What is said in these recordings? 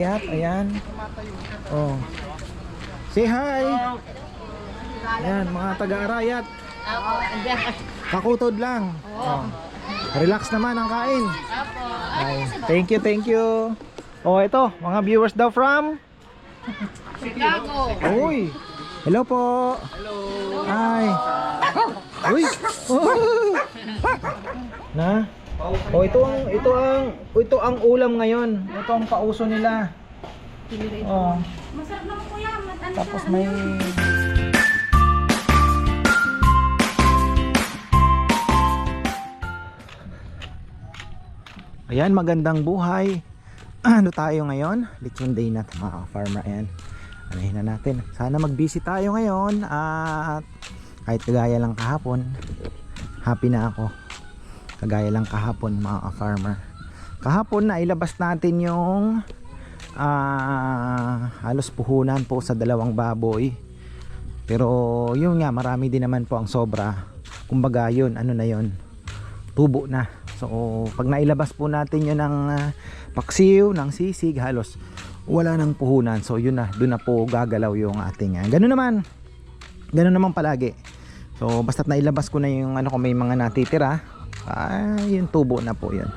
Ayan, ayan. Oh. Say hi. Ayan, mga taga-arayat. Kakutod lang. Oh. Relax naman ang kain. Ay, thank you, thank you. Oh, ito, mga viewers daw from Chicago. Uy. Hello po. Hello. Hi. Uy. Oh. Na? Oh, ito ang ito ang ito ang ulam ngayon. Ito ang pauso nila. Oh. Masarap naman po yan. Ano Tapos may Ayan, magandang buhay. Ano tayo ngayon? Lechon day na mga farmer. Ayan. Anahin na natin. Sana mag-busy tayo ngayon at kahit kagaya lang kahapon, happy na ako. Kagaya lang kahapon mga farmer. Kahapon na ilabas natin yung ah, halos puhunan po sa dalawang baboy. Pero yun nga, marami din naman po ang sobra. Kumbaga yun, ano na yun, tubo na. So pag nailabas po natin yun ng ah, paksiw, ng sisig, halos wala nang puhunan. So yun na, doon na po gagalaw yung ating. ah, ganun naman. Ganun naman palagi. So basta't nailabas ko na yung ano kung may mga natitira, ah, yung tubo na po yun.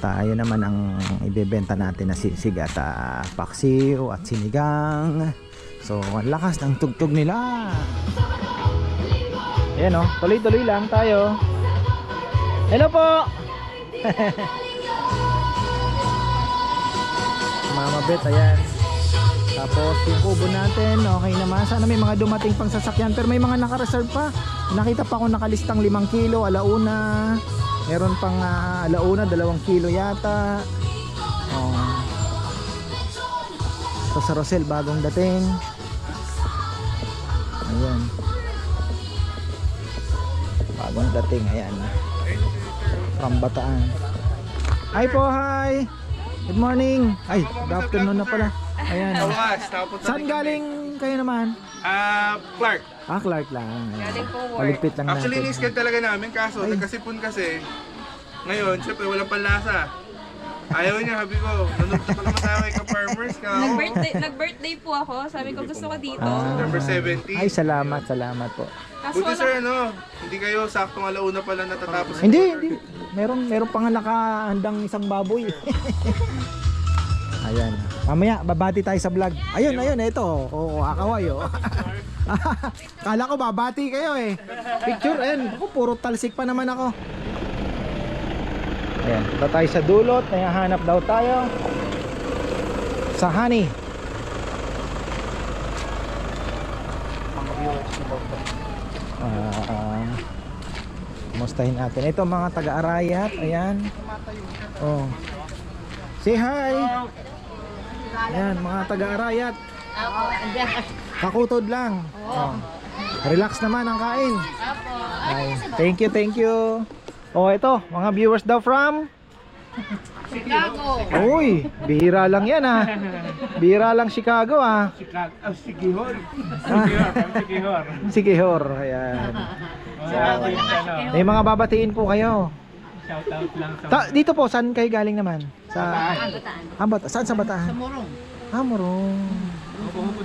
Tayo naman ang ibebenta natin na sisig at ah, paksiw at sinigang. So ang lakas ng tugtog nila. Ayan oh, tuloy-tuloy lang tayo. Hello po! Mama Bet, ayan. Tapos yung kubo natin, okay naman. Sana may mga dumating pang sasakyan. Pero may mga naka-reserve pa. Nakita pa ako nakalistang 5 kilo, alauna. Meron pang ah, alauna, 2 kilo yata. Oh. So sa Rosel, bagong dating. Ayan. Bagong dating, ayan. From Bataan. Hi po, hi! Good morning! Ay, good afternoon na pala. Ayan. Tawas, tapos Saan galing kayo naman? Ah, Clark. Ah, Clark lang. Ayan. Galing po work. Paligpit lang Actually, natin. ni-scan talaga namin kaso Ay. nagkasipon kasi. Ngayon, syempre walang panlasa. Ayaw niya, habi ko. Nanood pa naman tayo kay ka-farmers ka. Nag-birthday, nag-birthday po ako. Sabi ko gusto ko dito. Ah. Number 70. Ay, salamat, salamat po. Kaso Buti wala, sir, ano, hindi kayo saktong alauna pala natatapos. Hindi, hindi. Meron, meron pa nga nakahandang isang baboy. Ayan. Mamaya, babati tayo sa vlog. Ayun, ayun, ito. Oo, akaway, oh. Kala ko babati kayo eh. Picture, ayun. Ako, puro talsik pa naman ako. Ayan, punta tayo sa dulot. Nayahanap daw tayo. Sa honey. Ah, Kumustahin natin. Ito mga taga-arayat. Ayan. Oh. Say hi. Ayan, mga taga-arayat. Andyan. Kakutod lang. Oh. Relax naman ang kain. Ay, thank you, thank you. Oh, ito, mga viewers daw from Chicago. Uy, bihira lang yan ah. Bihira lang Chicago ah. Chicago, oh, Sigihor. Sigihor, Sigihor. Ayan. May mga babatiin po kayo. Shoutout lang sa Ta- dito po, saan kayo galing naman? Sa Bataan. ah, Bata- saan sa Bataan? Murong. Ah, Morong.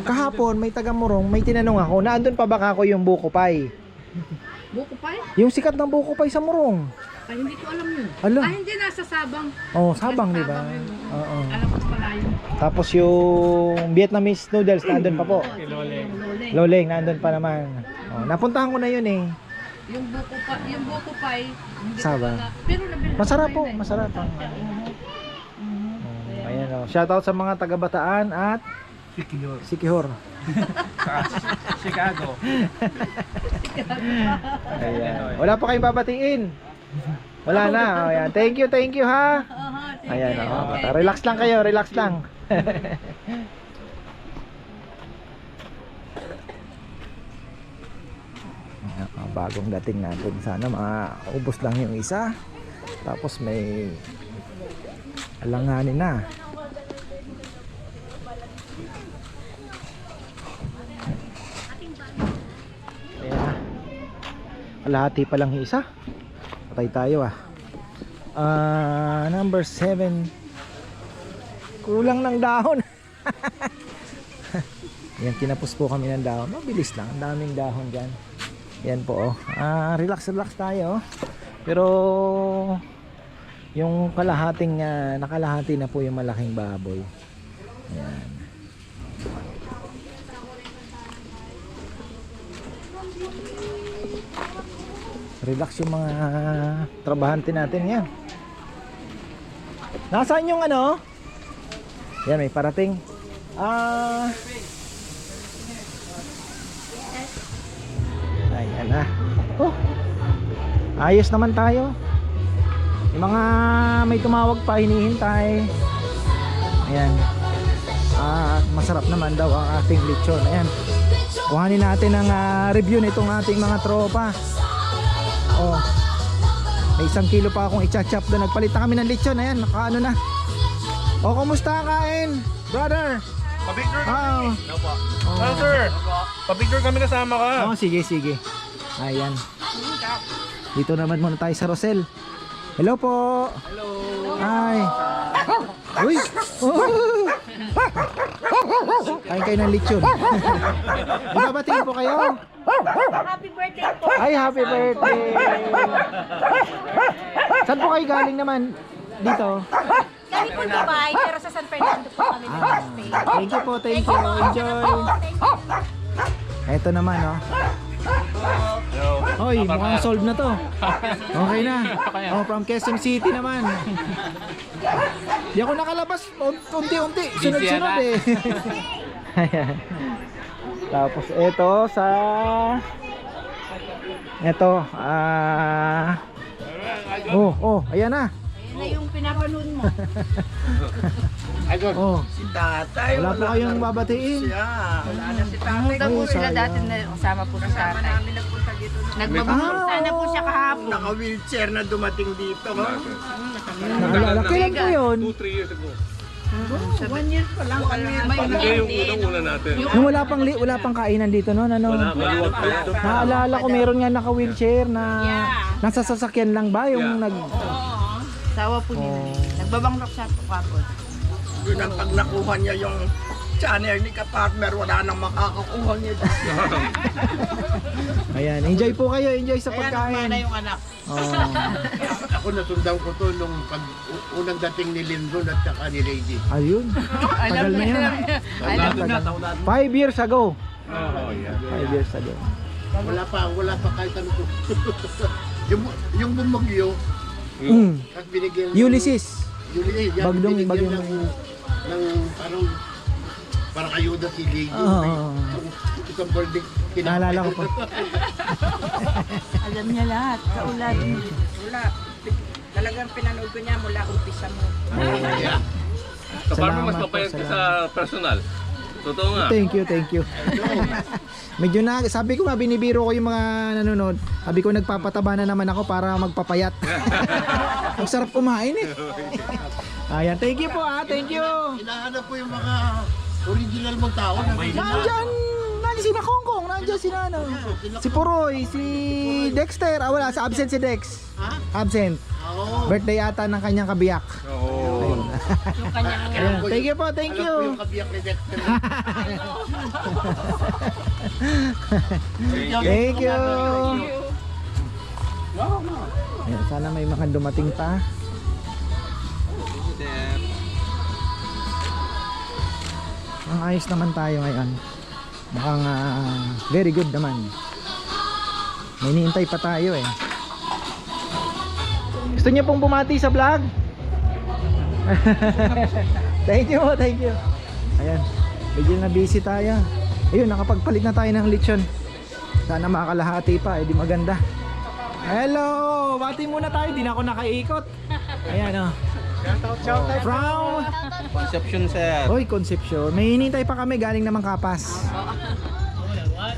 Kahapon may taga Morong, may tinanong ako, naandun pa ba ako yung Buko Pie? Buko pa eh. Yung sikat ng Buko Pie sa Morong. Ay, hindi ko alam yun. Ala. Ah, hindi nasa Sabang. Oh, Sabang, di ba? Yun. Oo. Alam ko pala yun. Tapos yung Vietnamese noodles naandun pa po. Loleng. Loleng. Loleng naandun pa naman. Oh, napuntahan ko na yun eh. Yung buko pa, yung buko pa eh. Hindi ko Sabang. wala. Pero nabili ko Masarap po, eh. masarap ang Mhm. Oh, ayan oh. Shoutout sa mga taga Bataan at Sigihor. Sikihor. Chicago. Ayan. Wala pa kayong babatiin. Wala na. Oh, ayan. Thank you, thank you ha. Sige. Ayan, oh, Okay. relax lang kayo, relax lang. Ayan, oh, bagong dating natin. Sana maubos lang yung isa. Tapos may alanganin na. Ayan. Kalahati pa lang yung isa. Patay tayo ah. Ah, number 7 kulang ng dahon. Yan, kinapos po kami ng dahon. Mabilis lang, ang daming dahon dyan. Yan po, oh. Ah, relax, relax tayo. Pero, yung kalahating, ah, nakalahati na po yung malaking baboy. Yan. Relax yung mga trabahante natin yan. Nasaan yung ano? Yan, may parating. Ah. Ayan na. Oh. Ayos naman tayo. Yung mga may tumawag pa hinihintay. Ayan. At masarap naman daw ang ating lechon. Ayan. Kuhanin natin ang ah, review nitong ating mga tropa. Oh. May isang kilo pa akong i-chop doon. Nagpalit na kami ng lechon. Ayan, nakaano na. O, kumusta kain? Brother. Pa-picture Ah. Oh. Ah, sir. Pa-picture kami kasama ka. Oh, sige, sige. Ayan. Dito naman muna tayo sa Rosel. Hello po. Hello. Hi. Uy. Oh. Kain kayo ng lechon. Bumabatiin po kayo. Happy birthday po. Ay, happy birthday. Saan po kayo galing naman? Dito. Kami po Dubai, pero sa San Fernando po kami Ah, nag-stay. thank you po, thank you. Enjoy. Ito naman, oh. Hoy, mukhang solved na to. Okay na. Oh, from Quezon City naman. Di ako nakalabas. Un- Unti-unti. Sunod-sunod eh. Tapos ito sa... Ito. Ah... oh, oh, ayan na. Yung pinapanood mo. Oh, Si tatay. wala po kayong babatiin. Wala na si Pumunta po Ay, sila dati na kasama po sa tatay. namin nagpunta dito. Nagbabahal Ah, sana po siya kahapon. Naka-wheelchair na dumating dito. Naalala. Kailan po yun? 2-3 years ago. One year pa lang. May Hindi yung unang-una natin. Nung wala pang li, wala pang kainan dito noon, ano? Maliwag pa yun. Naalala ko meron nga naka-wheelchair na nasa sasakyan lang ba yung nag Sawa po niya. Oh. Nagbabangrok siya po kapon. Yun ang pag nakuha niya yung channel ni Kapartner, wala nang makakakuha niya. Ayan, enjoy po kayo, enjoy sa pagkain. yung anak. Oh. Ako nasundan ko to nung pag u- unang dating ni Lindon at saka ni Lady. Ayun. Tagal na yan. Alam Tagal. Five years ago. Oh, yeah. Five years ago. Wala pa, wala pa kahit ano to. yung, yung bumagyo, Mm. at binigyan Ulysses. Ulysses, yan, Bagdong- binigyan bagyong- ng, ng parang parang ayuda si Lady. Oo. May isang birthday. Naalala ko pa. Alam niya lahat. Kaulat. Wala. Talagang pinanood ko niya mula umpisa mo. Yeah. So, paano mas mapayat ka sa personal? Totoo nga. Thank you, thank you. Medyo na, sabi ko nga binibiro ko yung mga nanonood. Sabi ko nagpapataba na naman ako para magpapayat. Ang sarap kumain eh. Ayan, thank you po ah, thank you. Hinahanap ko yung mga original mong tao. na Nandyan, nandyan si Nakongkong, nandyan si Nano. Si Puroy, si Dexter. Ah, wala, sa absent si Dex. Ha? Absent. Birthday ata ng kanyang kabiyak. Oo. Yung kanyang Ayan, thank you po, thank you. yung kabiyak ni Dexter. Thank you. Ayan, sana may mga dumating pa. Ang ayos naman tayo ngayon. Mukhang ah, very good naman. May niintay pa tayo eh. Gusto niyo pong bumati sa vlog? thank you, thank you. Ayan, medyo na busy tayo. Ayun, nakapagpalit na tayo ng lechon. Sana makakalahati pa, eh di maganda. Hello! Bati muna tayo, di ako nakaikot. Ayan. Oh. From Conception, sir. Oy, Concepcion. May hinintay pa kami galing naman kapas.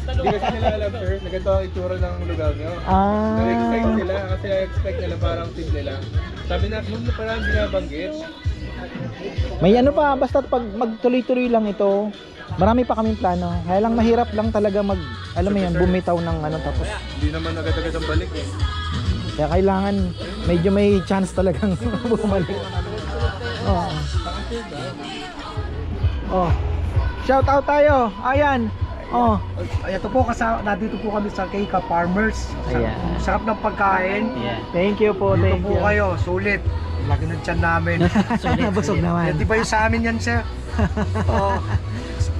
Hindi kasi nila alam, sir, na ganito ang itsura ng lugar nyo. Ah. Na-expect nila, kasi expect nila parang simple lang. Sabi na, nung na parang binabanggit, May ano pa, basta pag magtuloy-tuloy lang ito, marami pa kaming plano. Kaya lang mahirap lang talaga mag, alam mo yan, bumitaw ng ano tapos. hindi naman agad-agad ang balik eh. Kaya kailangan, medyo may chance talagang bumalik. Oo. Oh. Shout out tayo. Ayan. Oh. Ay, ito po, kasama, nandito po kami sa Keika Farmers. Sa, Ayan. Sarap ng pagkain. Thank you po. Dito Thank po you. kayo, sulit. Lagi ng tiyan namin. Busog naman. Yan, di ba yung sa amin yan, sir? Oo.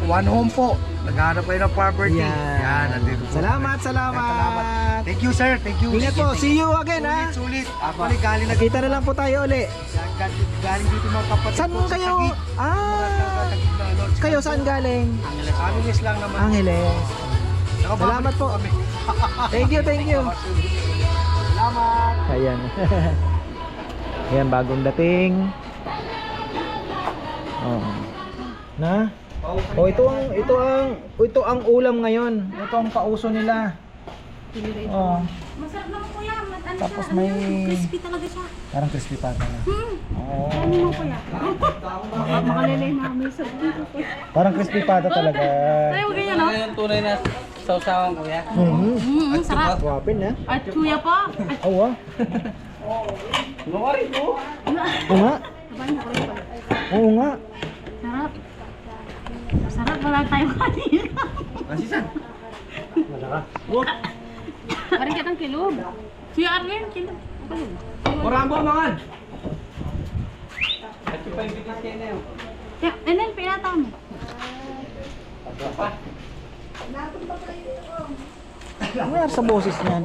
One home po. Naghanap kayo ng property. Yan. Yan, nandito po. Salamat, salamat. Salamat. Thank you, sir. Thank you. Ingat po. See you again, ha? Sulit, sulit. Actually, galing na Nakita na lang po tayo uli. galing, dito mga kapatid Saan sa kayo? Taguig. Ah, kayo saan galing? Angeles lang naman. Angeles. Salamat po. Thank you, thank you. Salamat. Ayan. Ayan, bagong dating. Oh. Na? Oh, ito ang ito ang ito ang ulam ngayon. Ito ang pauso nila. Oh, Masarap naman kuya. Mat- Ano Tapos siya? may- Ano? Crispy talaga siya. parang crispy pata na. Oh, Ano mo kuya? Baka makalilay na kami sa dito kuya. parang crispy pata talaga. Ay, huwag ganyan no? yung tunay na sausawan kuya? Mhm. Mm, sarap. Wapin na. At kuya po. At Oh, ah. Oo nga. Oo nga. Wala tayong kanina. Parang kitang kilog. Kuya Arlen, kilog. Marambo mangan! Ya, enen, pinata mo. Ano nangyari sa boses niyan?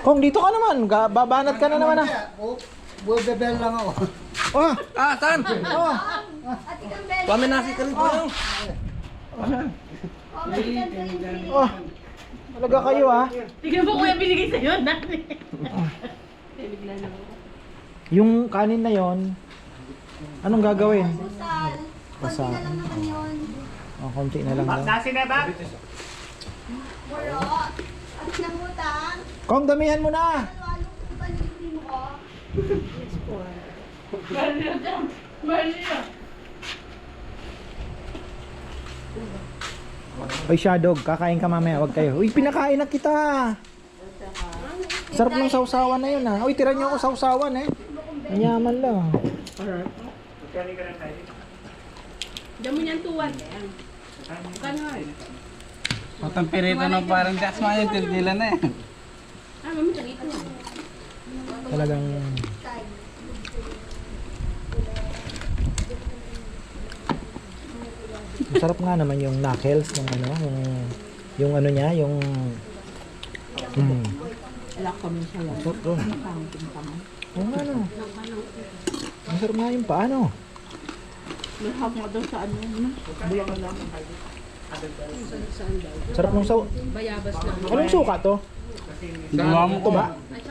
Kung dito ka naman, ga- babanat ka na naman ah. Bubebel lang ako. Oh, Ah, saan? oh. Kami nasi ka rin po yung. Oh. Talaga kayo ah. Tignan mo kuya binigay sa'yo. Dati. Yung kanin na yon, anong gagawin? Basa. Oh, konti na lang daw. Nasi na ba? Kong, damihan mo na. Oy, Shadog, kakain ka mamaya, wag kayo. Uy, pinakain na kita. Sarap ng sausawan na yun ah. Uy, tira niyo ako sausawan eh. Manyaman lang. Diyan mo niyan tuwan. Matang pirito ng parang dasma yung tildila na eh. Ah, mami, dito. Talagang Masarap nga naman yung knuckles ng ano, yung yung ano niya, yung mm. Masarap doon. Oo nga no. Masarap nga yung paano. Sarap ng saw. Bayabas na. Anong suka to? Gawa mo Ito ba?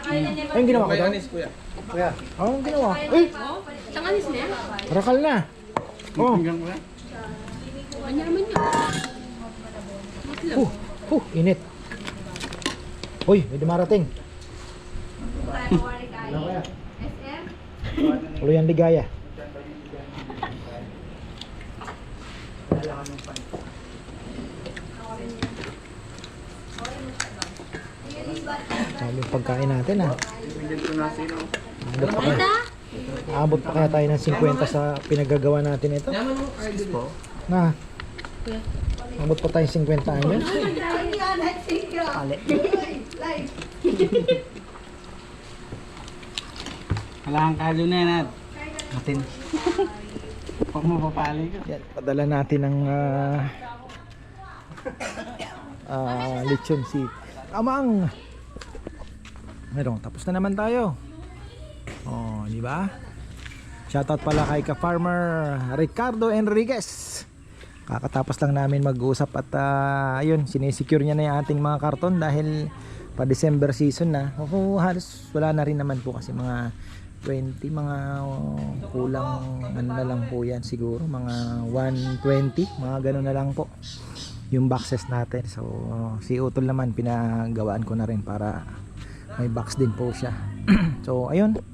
Ayun ginawa ko to? kuya. Oh, ginawa? Eh, Tanganis na yan. rakal na. Oh. Manyaman niya. Huh, huh, init. Uy, may dumarating. Ulo yan ligaya. Sabi yung pagkain natin ah. Abot pa, kaya, abot pa kaya tayo ng 50 sa pinagagawa natin ito? Na. Abot pa tayo 50 años? Wala kang kalo na yan. Atin. Huwag mo papali ka. Yan, padala natin ng ah ah, lechon si Amang. Meron, tapos na naman tayo. Oh, di ba? Shoutout pala kay ka-farmer Ricardo Enriquez. Kakatapos lang namin mag-usap at ah, ayun, sinesecure niya na yung ating mga karton dahil pa December season na. Oo, halos wala na rin naman po kasi mga 20 mga oh, kulang ano na lang po yan siguro mga 120 mga ganun na lang po yung boxes natin. So si Utol naman pinagawaan ko na rin para may box din po siya. So ayun. Hmm.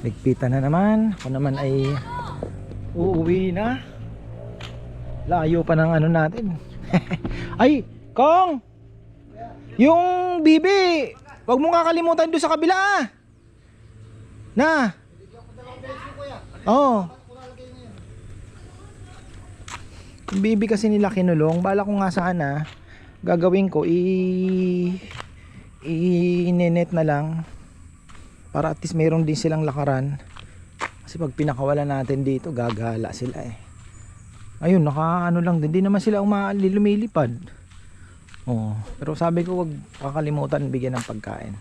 Ligpitan na naman ako naman ay uuwi na layo pa ng ano natin ay Kong! Yung bibi, wag mong kakalimutan doon sa kabila ah. Na. Oo. Yung bibi kasi nila kinulong, bala ko nga sana gagawin ko i i-net na lang para at least mayroon din silang lakaran. Kasi pag pinakawalan natin dito gagala sila eh. Ayun naka ano lang din. Di naman sila umali lumilipad. Oh, pero sabi ko wag kakalimutan bigyan ng pagkain.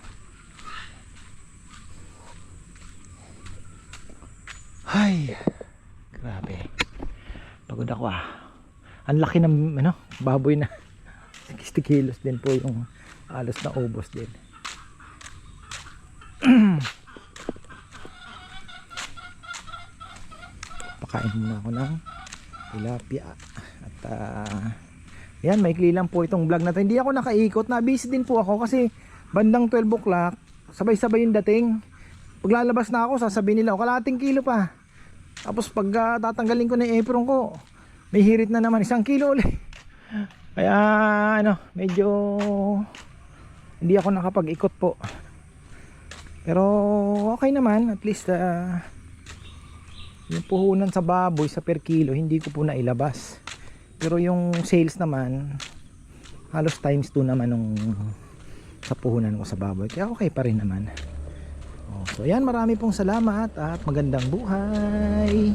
Ay grabe. Pagod ako ah. Ang laki ng ano baboy na. 60 kilos din po yung halos na ubos din pakain muna ako ng tilapia. At ah, yan maikli lang po itong vlog natin hindi ako nakaikot. Na busy din po ako kasi bandang 12 o'clock sabay sabay yung dating. Paglalabas na ako sasabihin nila o kalating kilo pa. Tapos pag ah, tatanggalin ko na yung apron ko may hirit na naman isang kilo ulit. Kaya ano medyo hindi ako nakapag-ikot po pero okay naman at least ah, yung puhunan sa baboy sa per kilo hindi ko po nailabas. Pero yung sales naman halos times 2 naman nung sa puhunan ko sa baboy. Kaya okay pa rin naman. Oh, so yan marami pong salamat at magandang buhay